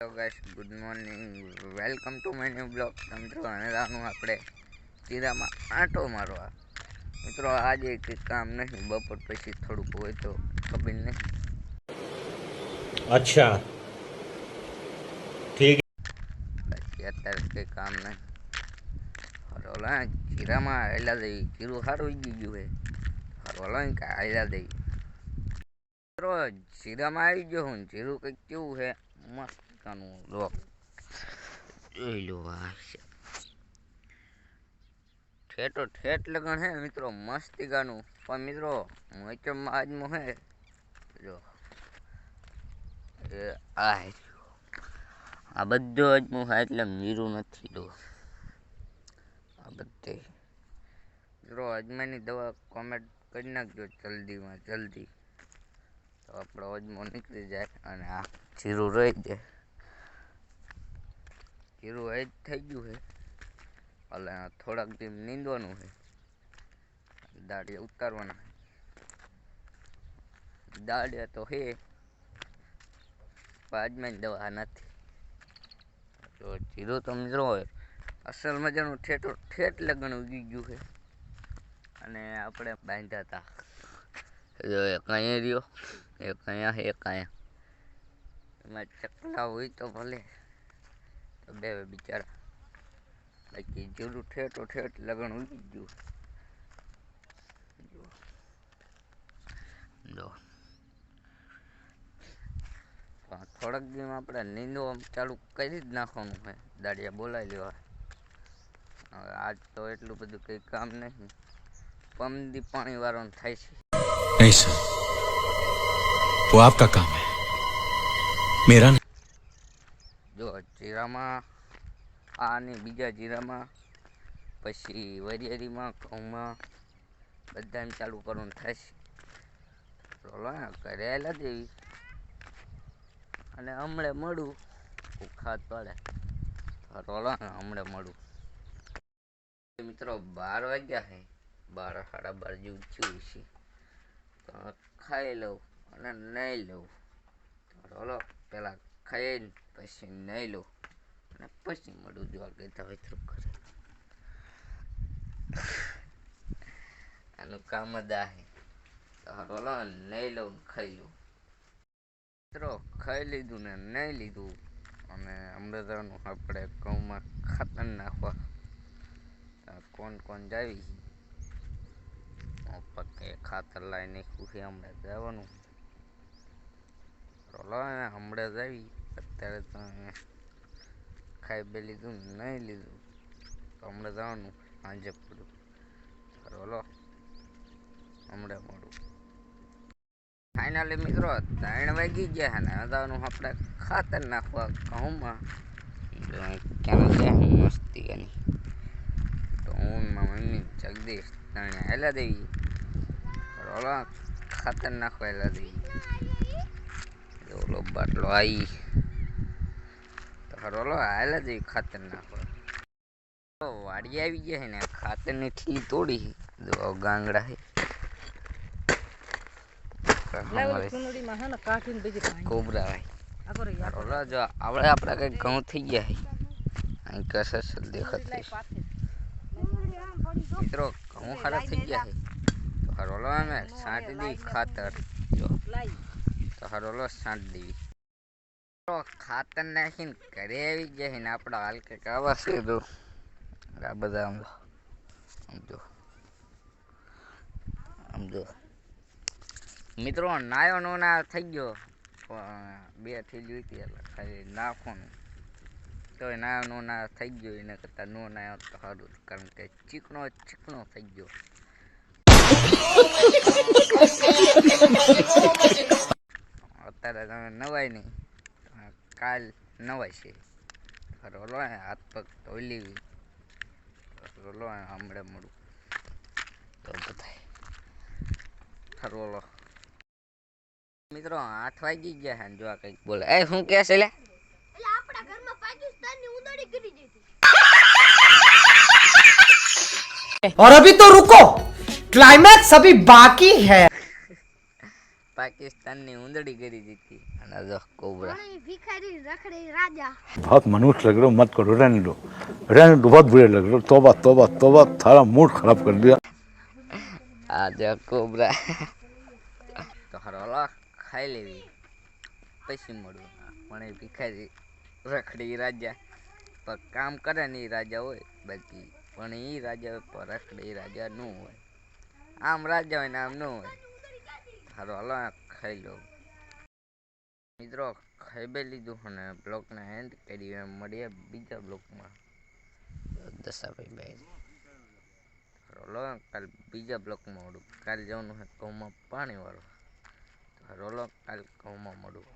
Hello guys good morning welcome to my new blog મિત્રો અણેરાનું આપણે ચીરામાં આંટો મારવા. મિત્રો આજે કંઈ કામ નહીં બપોર પછી થોડુંક હોય તો ખબર નહીં. અચ્છા. ઠીક. અત્યારે કંઈ કામ નહીં. હરોલા ચીરામાં આવેલા દઈ ચીરું સારું ગયું હે. હરોલા કે આવેલા દઈ મિત્રો ચીરામાં આવી ગયો હું. ચીરું કંઈક કેવું છે મસ્ત. કાનું રો જોઈ લો આ છે. ઠેઠો લગન હે મિત્રો મસ્તી ગાનું પણ મિત્રો મોચમ આજમાં હે જો આ આ બધો હું હા એટલે મીરું નથી દો આ બધે મિત્રો અજમાની દવા કોમેન્ટ કરી નાખજો જલ્દીમાં જલ્દી તો આપણો અજમો નીકળી જાય અને આ જીરું રહી જાય જીરું એ થઈ ગયું છે. એટલે થોડાક દી નીંદવાનું છે. દાડિયા ઉતારવાના છે. તો હે પાજમાં દવા નથી. તો જીરું તો મિત્રો અસલ મજાનું ઠેઠો ઠેઠ લગ્ન ઉગી ગયું છે. અને આપણે બાંધ્યા હતા જો એક રહ્યો, એક અહીંયા એક અહીંયા. એમાં ચકલા હોય તો ભલે. બે બિચારા. બાકી જેટલું ઠેઠો ઠેઠ લગણ ઉગી ગયું. થોડાક દિવસ આપણે નીંદો ચાલુ કરી જ નાખવાનું હોય દાડિયા બોલાવી લેવા. હવે આજ તો એટલું બધું કંઈ કામ નહીં. પમદી પાણી વાળવાનું થાય છે. નહીં, સર. વો આપકા કામ હે. મેરા જીરામાં, આ અને બીજા જીરામાં, પછી વરિયાળીમાં, ઘઉંમાં, બધાને ચાલુ કરવાનું છે રોલો કરેલા દેવી. અને હમણે મળું ખાત પડે. રોલો હમણે મળું. મિત્રો, બાર વાગ્યા છે બાર, સાડા બાર જેવું થયું છે તો ખાઈ લઉં અને નહીં લઉં. રોલો, પેલા ખાઈને પછી નહીં લઉં. અને પછી મળું જો આગળ તો હવે થોડું કરે. આનું કામ જ આહે છે નહીં લઉં ખાઈ લઉં. મિત્રો, ખાઈ લીધું ને નહીં લીધું. અને અમૃતાનું આપણે ઘઉંમાં ખાતર નાખવા. કોણ કોણ જાવી પકે ખાતર લાવી નાખ્યું છે હમણાં જવાનું રોલો હમણાં જ અત્યારે તો ખાઈ બે લીધું, નહીં લીધું. તો હમણાં જવાનું, સાંજે પડું. રોલો હમણાં મળું. ફાઇનલી મિત્રો, ત્રણ વાગી ગયા ને, હજારનું આપણે ખાતર નાખવા ઘઉંમાં ક્યાં ગયા મસ્તી એની. તો હું ને મમ્મી જગદીશ, ત્રણે હેલા દેવી. રોલો ખાતર નાખવા હેલા દેવી. ઓલો બાટલો આવી તો રોલો હાલે જ ખાતર નાખો તો વાડી આવી ગયા છે ને ખાતરની ઠીલી તોડી જો ગાંગડા છે. અમારે ચુનડીમાં હે ને કાઢીને બીજી પાણી. કોબરા ભાઈ. આ કરો યાર. રોલો જો આવડે આપણા કઈ ઘઉં થઈ ગયા છે. અહીં કસર દેખાતી છે. મિત્રો ઘઉં ખરા થઈ ગયા છે. તો રોલો અમે છાંટી દઈ ખાતર. જો. લાઈ. તો હરોલો સાંટ દેવી તો ખાતર નાખીને ઘરે આવી ગયા ને આપણા હાલ કે આવા છે તો આ બધા આમ સમજો આમ જો આમ જો. મિત્રો નાયો નો ના થઈ ગયો બે થઈ ગયું હતી એટલે ખાલી નાખવાનું. તો નાયો નો ના થઈ ગયો એના કરતાં નો નાયો તો સારું કારણ કે ચીકણો ચીકણો થઈ ગયો. અત્યારે તમે નવાય નહીં. કાલ નવાય છે રોલો હે હાથ પગ ધોઈ લેવી રોલો હે હમણે મળું તો બધાય રોલો મિત્રો આઠ વાગી ગયા છે ને જો આ કંઈક બોલે એ શું કહે છે લે એટલે આપણા ઘરમાં પાકિસ્તાનની ઉંદરડી કરી દીધી और अभी तो रुको क्लाइमैक्स अभी बाकी है પાકિસ્તાનની ઉંદડી કરી દીધી અને જો કોબરા પણ એ ભિખારી રખડે રાજા बहुत मनुष्य लग रहे हो मत करो रहने दो रहने दो बहुत बुरे लग रहे हो तोबा तोबा तोबा सारा मूड खराब कर दिया આ જો કોબરા તો હારો હલો ખાઈ લેવી પછી મળવું પણ એ ભિખારી રખડી રાજા પણ કામ કરે ને એ રાજા હોય બાકી પણ એ રાજા પર રખડે એ રાજા ન હોય આમ રાજા હોય ને આમ ન હોય હારો હલો ખાઈ લો મિત્રો ખાઈ બે લીધું અને બ્લોકને એન્ડ કરી મળીએ બીજા બ્લોકમાં. દશાભાઈ ભાઈ રોલો કાલ બીજા બ્લોકમાં મળું. કાલ જવાનું છે ઘઉંમાં પાણીવાળો. રોલો કાલ ઘઉંમાં મળું.